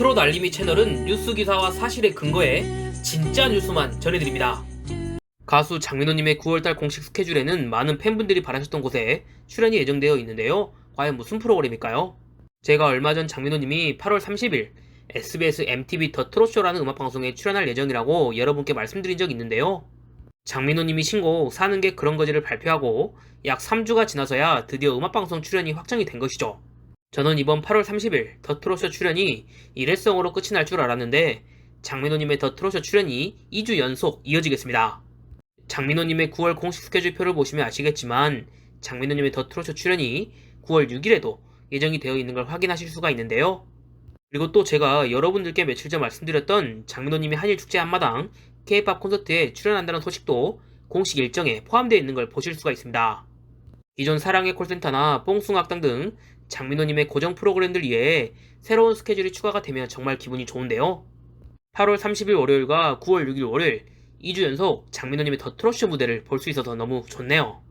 트롯 알림이 채널은 뉴스 기사와 사실에 근거해 진짜 뉴스만 전해드립니다. 가수 장민호님의 9월달 공식 스케줄에는 많은 팬분들이 바라셨던 곳에 출연이 예정되어 있는데요. 과연 무슨 프로그램일까요? 제가 얼마 전 장민호님이 8월 30일 SBS MTV 더 트롯쇼라는 음악방송에 출연할 예정이라고 여러분께 말씀드린 적이 있는데요. 장민호님이 신곡 사는 게 그런 거지를 발표하고 약 3주가 지나서야 드디어 음악방송 출연이 확정이 된 것이죠. 저는 이번 8월 30일 더 트롯쇼 출연이 일회성으로 끝이 날 줄 알았는데 장민호님의 더 트롯쇼 출연이 2주 연속 이어지겠습니다. 장민호님의 9월 공식 스케줄표를 보시면 아시겠지만 장민호님의 더 트롯쇼 출연이 9월 6일에도 예정이 되어 있는 걸 확인하실 수가 있는데요. 그리고 또 제가 여러분들께 며칠 전 말씀드렸던 장민호님의 한일축제 한마당 K-팝 콘서트에 출연한다는 소식도 공식 일정에 포함되어 있는 걸 보실 수가 있습니다. 기존 사랑의 콜센터나 뽕숭 악당 등 장민호님의 고정 프로그램들 위해 새로운 스케줄이 추가가 되면 정말 기분이 좋은데요. 8월 30일 월요일과 9월 6일 월요일 2주 연속 장민호님의 더 트롯쇼 무대를 볼 수 있어서 너무 좋네요.